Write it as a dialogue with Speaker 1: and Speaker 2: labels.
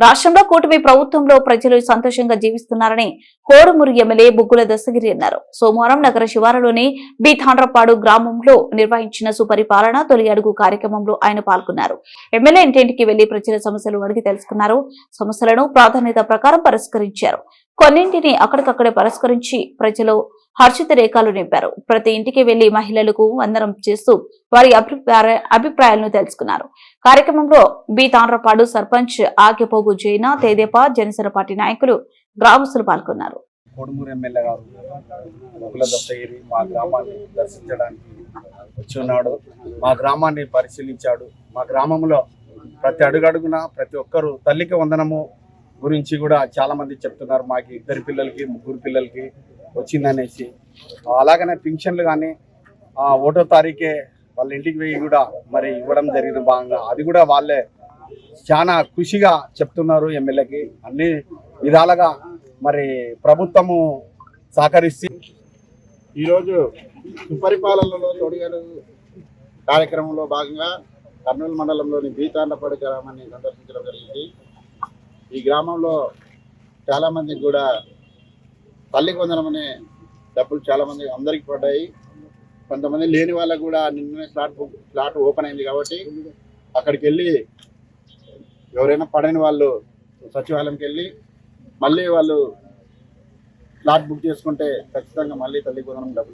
Speaker 1: రాష్ట్రంలో కూటమి ప్రభుత్వంలో ప్రజలు సంతోషంగా జీవిస్తున్నారని కోడుమూరు ఎమ్మెల్యే బుగ్గుల దశగిరి అన్నారు. సోమవారం నగర శివారులోని బి తాండ్రపాడు గ్రామంలో నిర్వహించిన సుపరిపాలన తొలి అడుగు కార్యక్రమంలో ఆయన పాల్గొన్నారు. ఎమ్మెల్యే ఇంటింటికి వెళ్ళి ప్రజల సమస్యలు అడిగి తెలుసుకున్నారు. సమస్యలను ప్రాధాన్యత ప్రకారం పరిష్కరించారు. కొన్నింటిని అక్కడికక్కడే పరస్కరించి ప్రజలు హర్షిత రేఖలు నింపారు. ప్రతి ఇంటికి వెళ్ళి మహిళలకు వందనం చేస్తూ వారి అభిప్రాయ అభిప్రాయాలను తెలుసుకున్నారు. కార్యక్రమంలో బి. తాండ్రపాడు సర్పంచ్ ఆకెపోగు జైన తేదేపా జనసేన పార్టీ నాయకులు గ్రామస్తులు పాల్గొన్నారు.
Speaker 2: కోడుమూరు ఎమ్మెల్యే గారు ముకుల దత్తగిరి మా గ్రామాన్ని దర్శించడానికి వచ్చి ఉన్నాడు. మా గ్రామాన్ని పరిశీలించాడు. మా గ్రామంలో ప్రతి అడుగడుగున ప్రతి ఒక్కరు తల్లికి వందనము గురించి కూడా చాలామంది చెప్తున్నారు. మాకు ఇద్దరు పిల్లలకి ముగ్గురు పిల్లలకి వచ్చిందనేసి. అలాగనే పింఛన్లు కానీ ఒకటో తారీఖే వాళ్ళ ఇంటికి పోయి కూడా మరి ఇవ్వడం జరిగిన భాగంగా అది కూడా వాళ్ళే చాలా ఖుషిగా చెప్తున్నారు ఎమ్మెల్యేకి. అన్ని విధాలుగా మరి ప్రభుత్వము సహకరిస్తే
Speaker 3: ఈరోజు సుపరిపాలనలో తొడిగలు కార్యక్రమంలో భాగంగా కర్నూలు మండలంలోని బీతాండపాడు గ్రామాన్ని సందర్శించడం జరిగింది. ఈ గ్రామంలో చాలామందికి కూడా తల్లికి వందనం అనే డబ్బులు చాలామంది అందరికి పడ్డాయి. కొంతమంది లేని వాళ్ళకు కూడా నిన్ననే స్లాట్ స్లాట్ ఓపెన్ అయింది కాబట్టి అక్కడికి వెళ్ళి ఎవరైనా పడని వాళ్ళు సచివాలయంకి వెళ్ళి మళ్ళీ వాళ్ళు స్లాట్ బుక్ చేసుకుంటే ఖచ్చితంగా మళ్ళీ తల్లికి వందనం డబ్బులు